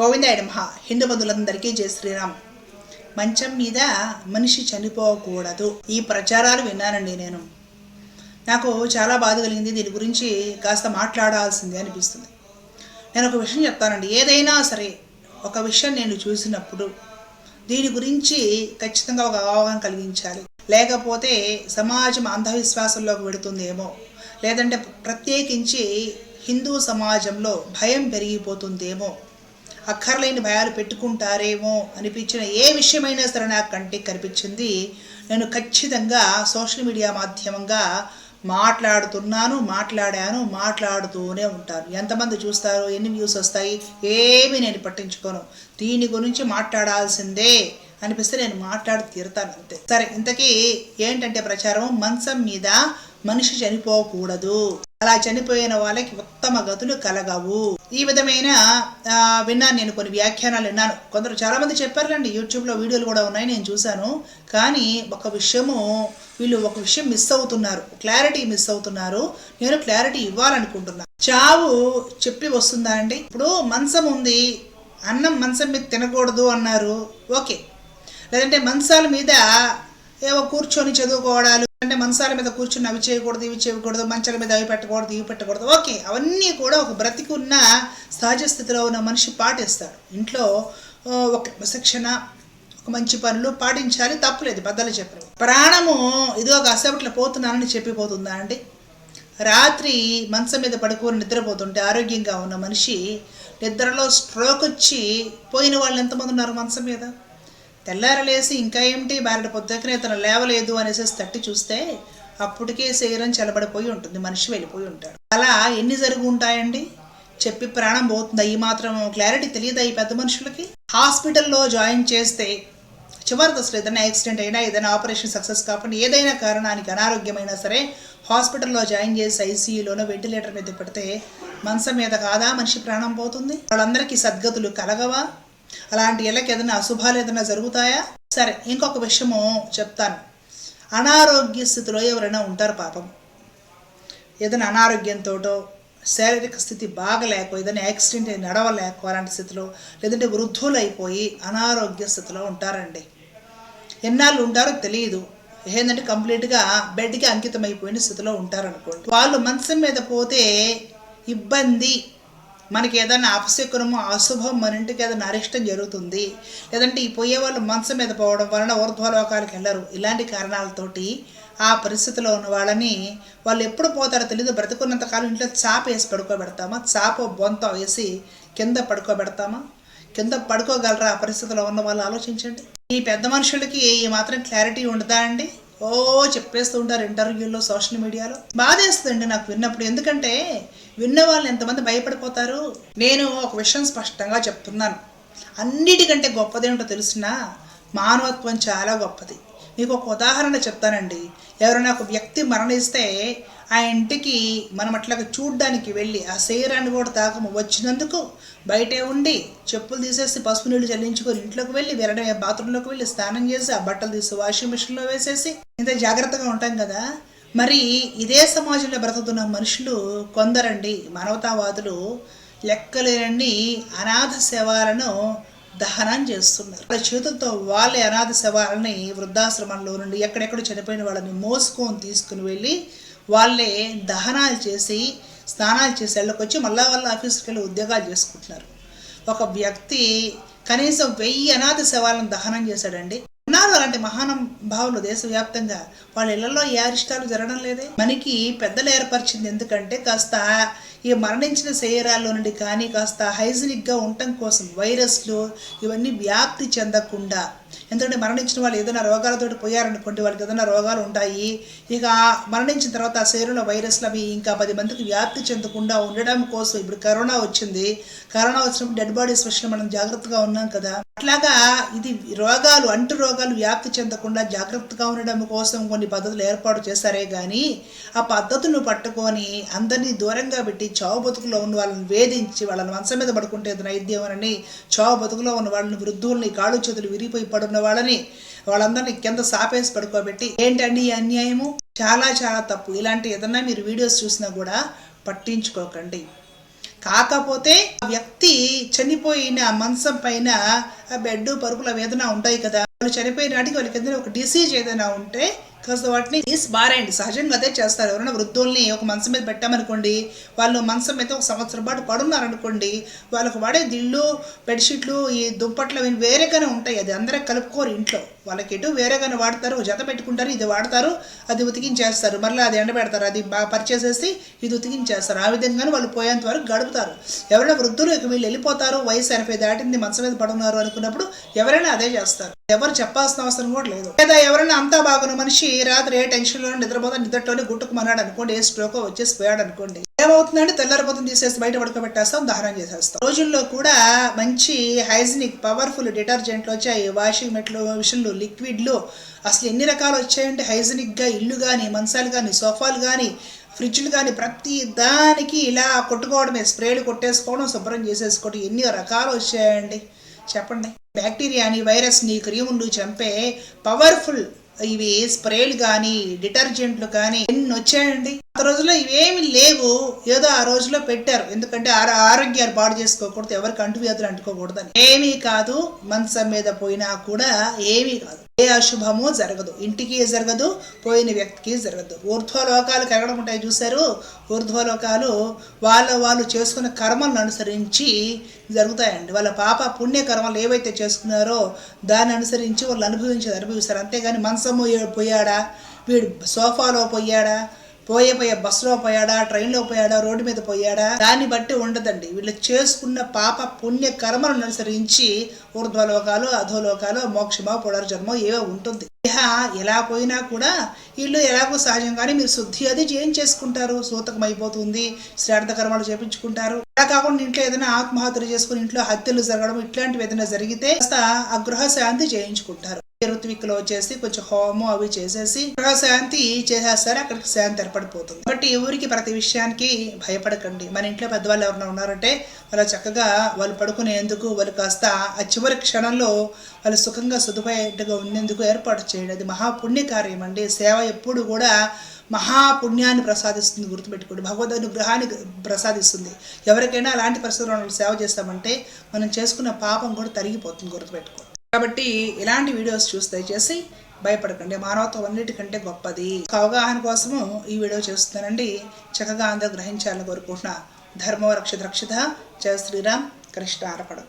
గోవిందాయ నమః. హిందూ బంధువులందరికీ జయ శ్రీరామ్. మంచం మీద మనిషి చనిపోకూడదు. ఈ ప్రచారాలు విన్నానండి నేను. నాకు చాలా బాధ కలిగింది. దీని గురించి కాస్త మాట్లాడాల్సిందే అనిపిస్తుంది. నేను ఒక విషయం చెప్తానండి. ఏదైనా సరే ఒక విషయం నేను చూసినప్పుడు దీని గురించి ఖచ్చితంగా ఒక అవగాహన కలిగించాలి. లేకపోతే సమాజం అంధవిశ్వాసంలోకి వెడుతుందేమో. లేదంటే ప్రత్యేకించి హిందూ సమాజంలో భయం పెరిగిపోతుందేమో. అక్కర్లేని భయాలు పెట్టుకుంటారేమో అనిపించిన ఏ విషయమైనా సరే నాకు కంటికి కనిపించింది. నేను ఖచ్చితంగా సోషల్ మీడియా మాధ్యమంగా మాట్లాడుతున్నాను మాట్లాడాను మాట్లాడుతూనే ఉంటాను. ఎంతమంది చూస్తారు ఎన్ని వ్యూస్ వస్తాయి ఏమీ నేను పట్టించుకోను. దీని గురించి మాట్లాడాల్సిందే అనిపిస్తే నేను మాట్లాడి తీరుతాను అంతే. సరే ఇంతకీ ఏంటంటే ప్రచారం? మంచం మీద మనిషి చనిపోకూడదు. అలా చనిపోయిన వాళ్ళకి ఉత్తమ గతులు కలగవు. ఈ విధమైన ఆ, విన్నాను నేను కొన్ని వ్యాఖ్యానాలు విన్నాను. కొందరు చాలా మంది చెప్పారులేండి యూట్యూబ్లో వీడియోలు కూడా ఉన్నాయి నేను చూశాను. కానీ ఒక విషయము వీళ్ళు ఒక విషయం మిస్ అవుతున్నారు. క్లారిటీ మిస్ అవుతున్నారు. నేను క్లారిటీ ఇవ్వాలనుకుంటున్నాను చావు చెప్పి వస్తుందా అండి? ఇప్పుడు మంచం ఉంది అన్నం మంచం మీద తినకూడదు అన్నారు. ఓకే. లేదంటే మంచాల మీద ఏవో కూర్చొని చదువుకోవడాలు అంటే మంచాల మీద కూర్చుని అవి చేయకూడదు ఇవి చేయకూడదు మంచాల మీద అవి పెట్టకూడదు ఇవి పెట్టకూడదు. ఓకే అవన్నీ కూడా ఒక బ్రతికున్న సహజ స్థితిలో ఉన్న మనిషి పాటిస్తాడు. ఇంట్లో ఒక శిక్షణ ఒక మంచి పనులు పాటించాలి తప్పులేదు పెద్దలు చెప్పరు. ప్రాణము ఇదిగో కాసేపట్లో పోతున్నానని చెప్పిపోతుందా అండి? రాత్రి మంచం మీద పడుకొని నిద్రపోతుంటే ఆరోగ్యంగా ఉన్న మనిషి నిద్రలో స్ట్రోక్ వచ్చి పోయిన వాళ్ళు ఎంతమంది ఉన్నారు మంచం మీద? తెల్లారలేసి ఇంకా ఏమిటి? బారెడు పొద్దుకనే తను లేవలేదు అనేసి తట్టి చూస్తే అప్పటికే శరీరం చలబడిపోయి ఉంటుంది మనిషి వెళ్ళిపోయి ఉంటాడు. అలా ఎన్ని జరిగి ఉంటాయండి చెప్పి ప్రాణం పోతుంది? ఈ మాత్రం క్లారిటీ తెలియదా ఈ పెద్ద మనుషులకి? హాస్పిటల్లో జాయిన్ చేస్తే చివరికి అసలు ఏదైనా యాక్సిడెంట్ అయినా ఏదైనా ఆపరేషన్ సక్సెస్ కాకుండా ఏదైనా కారణానికి అనారోగ్యమైనా సరే హాస్పిటల్లో జాయిన్ చేసి ఐసీయూలోనో వెంటిలేటర్ మీద పెడితే మనసం మీద కాదా మనిషి ప్రాణం పోతుంది? వాళ్ళందరికీ సద్గతులు కలగవా? అలాంటి ఇళ్ళకి ఏదైనా అశుభాలు ఏదైనా జరుగుతాయా? సరే ఇంకొక విషయము చెప్తాను. అనారోగ్య స్థితిలో ఎవరైనా ఉంటారు పాపం. ఏదైనా అనారోగ్యంతోటో శారీరక స్థితి బాగలేకో ఏదైనా యాక్సిడెంట్ నడవలేకో అలాంటి స్థితిలో లేదంటే వృద్ధులు అయిపోయి అనారోగ్య స్థితిలో ఉంటారండి. ఎన్నాళ్ళు ఉంటారో తెలియదు ఏంటంటే కంప్లీట్గా బెడ్కి అంకితం అయిపోయిన స్థితిలో ఉంటారనుకోండి. వాళ్ళు మంచం మీద పోతే ఇబ్బంది మనకి ఏదైనా అపశకునము అశుభం మన ఇంటికి ఏదైనా అరిష్టం జరుగుతుంది. లేదంటే ఈ పోయే వాళ్ళు మంచం మీద పోవడం వలన ఊర్ధ్వలోకాలకు వెళ్ళరు. ఇలాంటి కారణాలతోటి ఆ పరిస్థితిలో ఉన్న వాళ్ళని వాళ్ళు ఎప్పుడు పోతారో తెలియదు బ్రతుకున్నంత కాలం ఇంట్లో చాప వేసి పడుకోబెడతామా? చాప బొంత వేసి కింద పడుకోబెడతామా? కింద పడుకోగలరా ఆ పరిస్థితిలో ఉన్న వాళ్ళు? ఆలోచించండి. ఈ పెద్ద మనుషులకి ఈ మాత్రం క్లారిటీ ఉండదా అండి? ఓ చెప్పేస్తూ ఉంటారు ఇంటర్వ్యూలో సోషల్ మీడియాలో. బాధేస్తుందండి నాకు విన్నప్పుడు. ఎందుకంటే విన్న వాళ్ళు ఎంతమంది భయపడిపోతారు? నేను ఒక విషయం స్పష్టంగా చెప్తున్నాను. అన్నిటికంటే గొప్పదేంటో తెలిసిన మానవత్వం చాలా గొప్పది. మీకు ఒక ఉదాహరణ చెప్తానండి. ఎవరైనా ఒక వ్యక్తి మరణిస్తే ఆ ఇంటికి మనం అట్లా చూడ్డానికి వెళ్ళి ఆ శరీరాన్ని కూడా తాకము వచ్చినందుకు బయటే ఉండి చెప్పులు తీసేసి పసుపు నీళ్ళు చల్లించుకొని ఇంట్లోకి వెళ్ళి వెరడమే బాత్రూంలోకి వెళ్ళి స్నానం చేసి ఆ బట్టలు తీసి వాషింగ్ మిషన్లో వేసేసి ఇంత జాగ్రత్తగా ఉంటాం కదా. మరి ఇదే సమాజంలో బ్రతుకుతున్న మనుషులు కొందరండి మానవతావాదులు లెక్కలేనండి అనాథ శవాలను దహనం చేస్తున్నారు. వాళ్ళ చేతులతో వాళ్ళే అనాథ శవాలని వృద్ధాశ్రమంలో నుండి ఎక్కడెక్కడ చనిపోయిన వాళ్ళని మోసుకొని తీసుకుని వెళ్ళి వాళ్ళే దహనాలు చేసి స్నానాలు చేసి వెళ్ళకొచ్చి మళ్ళా వాళ్ళ ఆఫీస్కి వెళ్ళి ఉద్యోగాలు చేసుకుంటున్నారు. ఒక వ్యక్తి కనీసం వెయ్యి అనాథ శవాలను దహనం చేశాడండి. ఉన్నారు అలాంటి మహానం భావులు దేశవ్యాప్తంగా. వాళ్ళ ఇళ్ళలో ఏ అరిష్టాలు జరగడం లేదే? మనకి పెద్దలు ఏర్పరిచింది ఎందుకంటే కాస్త ఈ మరణించిన శరీరాల్లో నుండి కానీ కాస్త హైజీనిక్గా ఉండటం కోసం వైరస్లు ఇవన్నీ వ్యాప్తి చెందకుండా ఎందుకంటే మరణించిన వాళ్ళు ఏదైనా రోగాలతో పోయారనుకోండి వాళ్ళకి ఏదైనా రోగాలు ఉంటాయి ఇక మరణించిన తర్వాత ఆ శరీరంలో వైరస్లు అవి ఇంకా పది మందికి వ్యాప్తి చెందకుండా ఉండడం కోసం ఇప్పుడు కరోనా వచ్చింది. కరోనా వచ్చినప్పుడు డెడ్ బాడీస్ విషయంలో మనం జాగ్రత్తగా ఉన్నాం కదా. అట్లాగా ఇది రోగాలు అంటు రోగాలు వ్యాప్తి చెందకుండా జాగ్రత్తగా ఉండడం కోసం కొన్ని పద్ధతులు ఏర్పాటు చేశారే కానీ ఆ పద్ధతులను పట్టుకొని అందరినీ దూరంగా పెట్టి చావు బతుకులో ఉన్న వాళ్ళని వేధించి వాళ్ళని మంచం మీద పడుకుంటే నైద్యం అని చావు బతుకులో ఉన్న వాళ్ళని వృద్ధుల్ని కాళ్ళు చేతులు విరిగిపోయి ఉన్న వాళ్ళని వాళ్ళందరినీ కింద సాపేసి పడుకోబెట్టి ఏంటండి ఈ అన్యాయము? చాలా చాలా తప్పు. ఇలాంటి ఏదన్నా మీరు వీడియోస్ చూసినా కూడా పట్టించుకోకండి. కాకపోతే ఆ వ్యక్తి చనిపోయిన మంచం పైన బెడ్ పరుపుల వేదన ఉంటాయి కదా. వాళ్ళు చనిపోయిన నాటికి వాళ్ళకి ఏదైనా ఒక డిసీజ్ ఏదైనా ఉంటే కాస్త వాటిని ఈస్ బారేయండి. సహజంగా అదే చేస్తారు. ఎవరైనా వృద్ధుల్ని ఒక మంచం మీద పెట్టామనుకోండి వాళ్ళు మంచం మీద ఒక సంవత్సరం పాటు పడున్నారనుకోండి వాళ్ళకు వాడే దిళ్ళు బెడ్షీట్లు ఈ దుప్పట్లు అవి వేరేగానే ఉంటాయి. అది అందరూ కలుపుకోరు ఇంట్లో. వాళ్ళకి ఎటు వేరేగానే వాడతారు. జత పెట్టుకుంటారు ఇది వాడతారు అది ఉతికించేస్తారు. మళ్ళీ అది ఎండబెడతారు అది బాగా పరిచేసేసి ఇది ఉతికించేస్తారు. ఆ విధంగానే వాళ్ళు పోయేంత వరకు గడుపుతారు. ఎవరైనా వృద్ధులు ఇక వీళ్ళు వెళ్ళిపోతారు వయసు ఎనభై దాటింది మంచం మీద పడున్నారు అనుకున్నప్పుడు ఎవరైనా అదే చేస్తారు. ఎవరు చెప్పాల్సిన అవసరం కూడా లేదు. లేదా ఎవరైనా అంతా బాగున్న మనిషి రాత్రి ఏ టెన్షన్లో నిద్రపోతా నిద్రలోనే గుట్టుకుమన్నాడు అనుకోండి ఏ స్ట్రోక్ వచ్చేసి పోయాడు అనుకోండి. ఏమవుతుందంటే తెల్లారిపోతుంది తీసేసి బయట పడుకోబెట్టేస్తాం దహనం చేసేస్తాం. రోజుల్లో కూడా మంచి హైజినిక్ పవర్ఫుల్ డిటర్జెంట్లు వచ్చాయి. వాషింగ్ మెట్లు మిషన్లు లిక్విడ్లు అసలు ఎన్ని రకాలు వచ్చాయంటే హైజీనిక్గా ఇల్లు కానీ మంచాలు కానీ సోఫాలు కానీ ఫ్రిడ్జ్లు కానీ ప్రతి దానికి ఇలా కొట్టుకోవడమే. స్ప్రేలు కొట్టేసుకోవడం శుభ్రం చేసేసుకోవడం ఎన్ని రకాలు వచ్చాయండి. చెప్పండి. బ్యాక్టీరియాని వైరస్ని క్రీములు చంపే పవర్ఫుల్ ఇవి స్ప్రేలు కానీ డిటర్జెంట్లు కానీ ఎన్ని వచ్చాయండి ఆ రోజుల్లో ఇవేమి లేవు. ఏదో ఆ రోజుల్లో పెట్టారు. ఎందుకంటే ఆరోగ్యాలు పాడు చేసుకోకూడదు. ఎవరికి అంటువ్యాధులు అంటుకోకూడదు ఏమీ కాదు. మంచం మీద పోయినా కూడా ఏమీ కాదు. ఏ అశుభము జరగదు. ఇంటికి జరగదు. పోయిన వ్యక్తికి జరగదు. ఊర్ధ్వలోకాలు కరగడం ఉంటాయి చూశారు? ఊర్ధ్వలోకాలు వాళ్ళ వాళ్ళు చేసుకున్న కర్మలను అనుసరించి జరుగుతాయండి. వాళ్ళ పాప పుణ్య కర్మలు ఏవైతే చేసుకున్నారో దాన్ని అనుసరించి వాళ్ళు అనుభవించేది అనుభవిస్తారు. అంతేగాని మంచము పోయాడా? వీడు సోఫాలో పోయాడా? పోయే పోయే బస్సులో పోయాడా ట్రైన్లో పోయాడా రోడ్డు మీద పోయాడా దాన్ని బట్టి ఉండదండి. వీళ్ళు చేసుకున్న పాప పుణ్య కర్మలను అనుసరించి ఊర్ధ్వలోకాలు అధోలోకాలు మోక్షమో పునర్జన్మో ఏవో ఉంటుంది. ఇహ ఎలా పోయినా కూడా వీళ్ళు ఎలాగో సహజంగానే మీరు శుద్ధి అది చేయించేసుకుంటారు సూతకం అయిపోతుంది శ్రాద్ధ కర్మలు చేపించుకుంటారు. అలా కాకుండా ఇంట్లో ఏదైనా ఆత్మహత్యలు చేసుకుని ఇంట్లో హత్యలు జరగడం ఇట్లాంటివి ఏదైనా జరిగితే కాస్త ఆ గృహ శాంతి చేయించుకుంటారు. ఋత్విక్లో వచ్చేసి కొంచెం హోమం అవి చేసేసి గృహ శాంతి చేసేస్తారు అక్కడికి శాంతి ఏర్పడిపోతుంది. కాబట్టి ఎవరికి ప్రతి విషయానికి భయపడకండి. మన ఇంట్లో పెద్దవాళ్ళు ఎవరైనా ఉన్నారంటే వాళ్ళు చక్కగా వాళ్ళు పడుకునేందుకు వాళ్ళు కాస్త ఆ చివరి క్షణంలో వాళ్ళు సుఖంగా సదుపాయంగా ఉండేందుకు ఏర్పాటు చేయండి. అది మహాపుణ్యకార్యం అండి. సేవ ఎప్పుడు కూడా మహాపుణ్యాన్ని ప్రసాదిస్తుంది గుర్తుపెట్టుకోండి. భగవద్ అనుగ్రహాన్ని ప్రసాదిస్తుంది. ఎవరికైనా అలాంటి పరిస్థితుల్లో సేవ చేస్తామంటే మనం చేసుకున్న పాపం కూడా తరిగిపోతుంది గుర్తుపెట్టుకోండి. కాబట్టి ఇలాంటి వీడియోస్ చూసి దయచేసి భయపడకండి. మానవత్వం అన్నిటికంటే గొప్పది. ఒక అవగాహన కోసము ఈ వీడియో చేస్తున్నానండి. చక్కగా అందరూ గ్రహించాలని కోరుకుంటున్నా. ధర్మ రక్షిత రక్షిత. జయ శ్రీరామ్. కృష్ణ అర్పణం